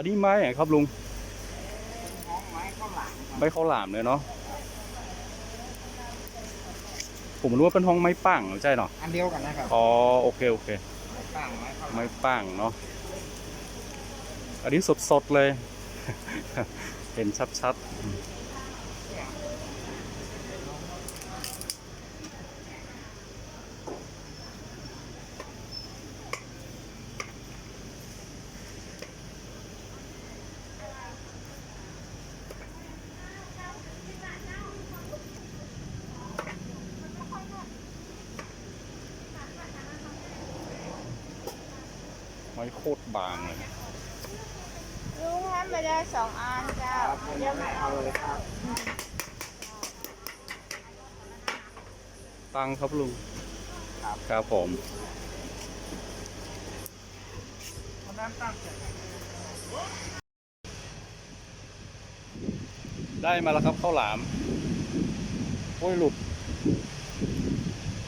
นนี้ไม้ไหนครับลุงห้องไม้ข้าวหลามครับไม้ข้าวหลามเลยเนาะผมรู้ว่าเป็นห้องไม้ปังใช่เนาะอันเดียวกันนะครับอ๋อโอเคโอเคไม้ตั้งไม้ข้าวหลามไม้ปังเนาะอันนี้สดๆเลย เห็นชัดๆ ไม้โคตรบางเลยลุงให้มาได้สองอันจ้าครับเดี๋ยวไม่เอาเลยครับ ตังครับลุงครับครับผมเอาด้านตั้งเสร็จได้มาแล้วครับข้าวหลาม โอ้ยหลุด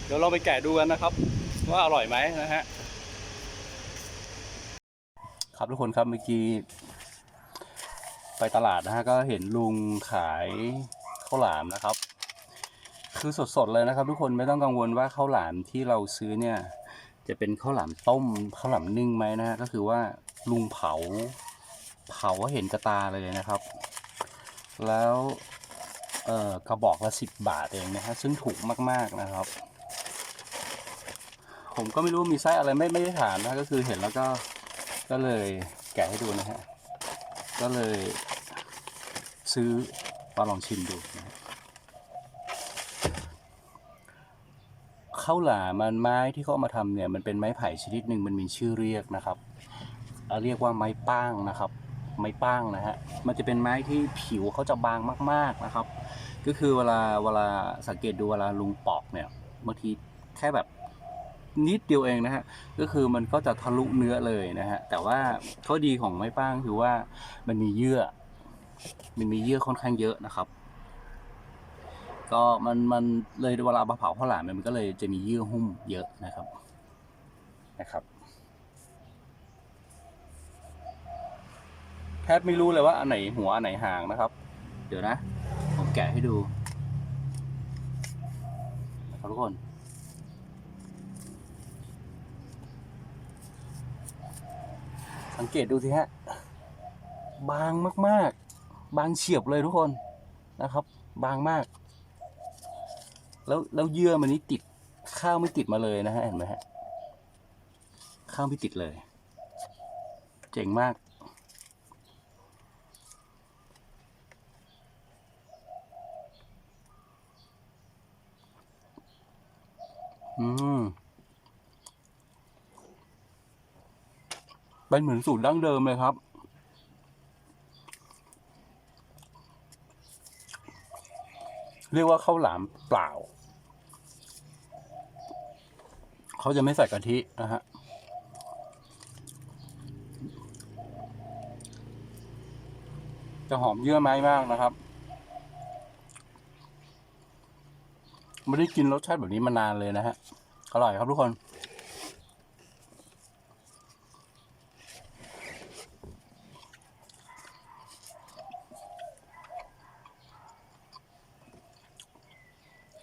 เดี๋ยวเราไปแกะดูกันนะครับ ว่าอร่อยไหมนะฮะ ครับทุกคนครับเมื่อกี้ไปตลาดนะฮะก็เห็นลุงขายข้าวหลามนะครับ คือสดๆเลยนะครับ ทุกคนไม่ต้องกังวลว่าข้าวหลามที่เราซื้อเนี่ย จะเป็นข้าวหลามต้มข้าวหลามนึ่งไหมนะฮะก็คือว่าลุงเผา เผาเห็นกระตาเลยนะครับ แล้วเอ่อกระบอกละสิบบาทเองนะฮะซึ่งถูกมากๆนะครับ ผมก็ไม่รู้มีไส้อะไรไม่ไม่ได้ถามนะก็คือเห็นแล้วก็ ก็เลยแกะให้ดูนะฮะ ก็เลยซื้อมาลองชิมดูนะข้าวหลามันไม้ที่เขาเอามาทำเนี่ยมันเป็นไม้ไผ่ชนิดหนึ่งมันมีชื่อเรียกนะครับเอ่อเรียกว่าไม้ป้างนะครับ ไม้ป้างนะฮะมันจะเป็นไม้ที่ผิวเขาจะบางมาก ๆนะครับ ก็คือเวลาเวลาสังเกตดูเวลาลุงปอกเนี่ยบางทีแค่แบบ นิดเดียวเองนะฮะก็คือมันก็จะทะลุเนื้อเลยนะฮะแต่ว่าข้อดีของไม้ป้างคือว่ามันมีเยื่อ มันมีเยื่อค่อนข้างเยอะนะครับ ก็มันมันเลยเวลาเอามาเผาข้าวหลามเนี่ยมันก็เลยจะมีเยื่อหุ้มเยอะนะครับนะครับแทบไม่รู้เลยว่าอันไหนหัวอันไหนหางนะครับ เดี๋ยวนะ ผมแกะให้ดูนะครับทุกคน สังเกตดูสิฮะ บางมาก ๆ บางเฉียบเลยทุกคนนะครับ บางมาก แล้วแล้วเยื่อมันนี่ติดข้าวไม่ติดมาเลยนะฮะเห็นไหมฮะข้าวไม่ติดเลย เจ๋งมากอืม เป็นเหมือนสูตรดั้งเดิมเลยครับ เรียกว่าข้าวหลามเปล่า เขาจะไม่ใส่กะทินะฮะจะหอมเยื่อไม้มากนะครับ ไม่ได้กินรสชาติแบบนี้มานานเลยนะฮะ อร่อยครับทุกคน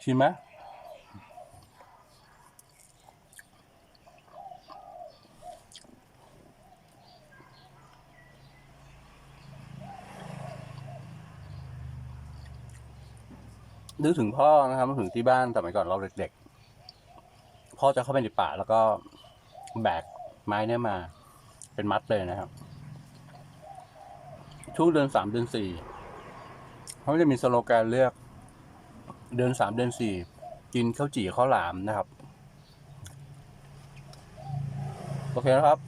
ชิมไหมนึกถึงพ่อนะครับนึกถึงที่บ้านสมัยก่อนเราเด็กๆ พ่อจะเข้าไปในป่าแล้วก็แบกไม้เนี่ยมา เป็นมัดเลยนะครับ ช่วงเดือนสามเดือนสี่เขาจะมีสโลแกนเรียก เดือนสามเดือนสี่กินข้าวจี่ข้าวหลามนะครับ โอเคนะครับ